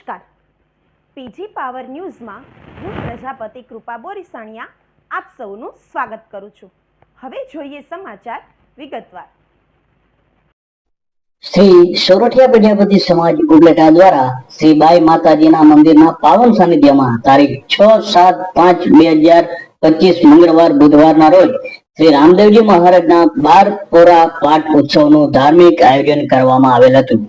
નમસ્કાર. PG power ન્યૂઝમાં હું પ્રજાપતિ કૃપા બોરીસાણિયા આપ સૌનું સ્વાગત કરું છું. હવે જોઈએ સમાચાર વિગતવાર. શ્રી સોરઠિયા પ્રજાપતિ સમાજ ઉપલેટા દ્વારા શ્રી બાઈ માતાજીના મંદિરના પાવન સાનિધ્યમાં તારીખ છ સાત પાંચ બે હજાર પચીસ મંગળવાર બુધવારના રોજ શ્રી રામદેવજી મહારાજના બાર પોરા પાઠ ઉત્સવનું ધાર્મિક આયોજન કરવામાં આવેલ હતું.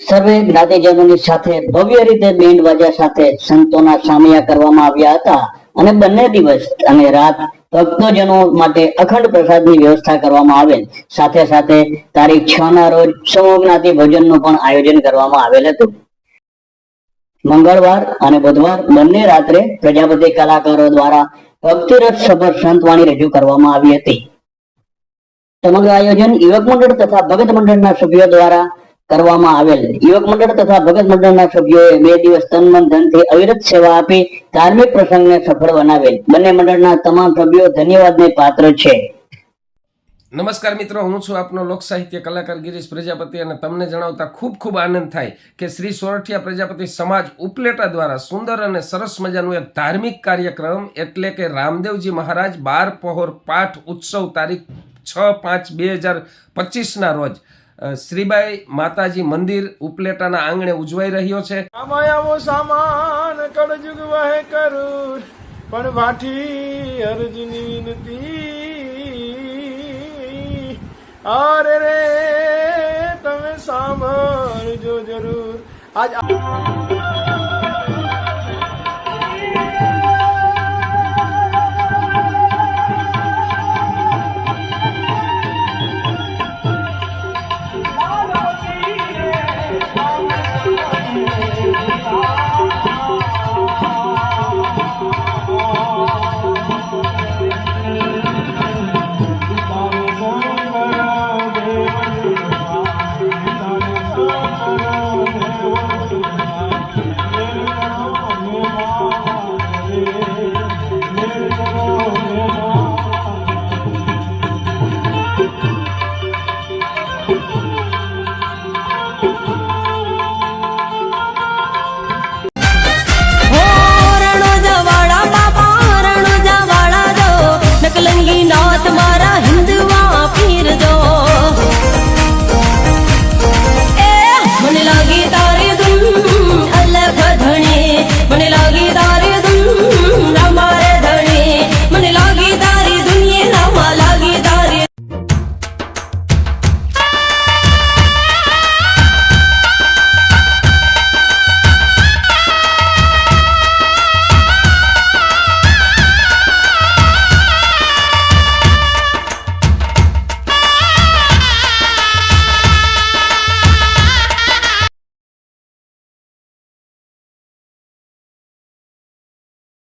સર્વે જ્ઞાતિજનોની સાથે ભવ્ય રીતે બેન્ડ બાજા સાથે સંતોના સામૈયા કરવામાં આવ્યા હતા. અને બંને દિવસ અને રાત ભક્તોજનો માટે અખંડ પ્રસાદની વ્યવસ્થા કરવામાં આવેલ. સાથે સાથે તારીખ છ ના રોજ સમૂહ જ્ઞાતિ ભોજનનું પણ આયોજન કરવામાં આવેલ હતું. મંગળવાર અને બુધવાર બંને રાત્રે પ્રજાપતિ કલાકારો દ્વારા ભક્તિરથ સભર સંતવાણી રજૂ કરવામાં આવી હતી. સમગ્ર આયોજન યુવક મંડળ તથા ભગત મંડળના સભ્યો દ્વારા કરવામાં આવેલ. યુવક મંડળ તથા ભગત મંડળના સભ્યોએ બે દિવસ તન મન ધનથી અવિરત સેવા આપી ધાર્મિક પ્રસંગને સફળ બનાવેલ. બંને મંડળના તમામ સભ્યો ધન્યવાદને પાત્ર છે. નમસ્કાર મિત્રો, હું છું આપનો લોક સાહિત્ય કલાકાર ગિરીશ પ્રજાપતિ અને તમને જણાવતા ખૂબ ખૂબ આનંદ થાય કે શ્રી સોરઠિયા પ્રજાપતિ સમાજ ઉપલેટા દ્વારા સુંદર અને સરસ મજાનું એક ધાર્મિક કાર્યક્રમ એટલે કે રામદેવજી મહારાજ બાર પહોર પાઠ ઉત્સવ તારીખ છ પાંચ બે હજાર પચીસના રોજ શ્રીબાઈ માતાજી મંદિર ઉપલેટાના આંગણે ઉજવાઈ રહ્યો છે. સામાન કળજુગ વહે કરું પણ વાઠી અર્જુની વિનતી. અરે રે, તમે સાંભળજો જરૂર. આજ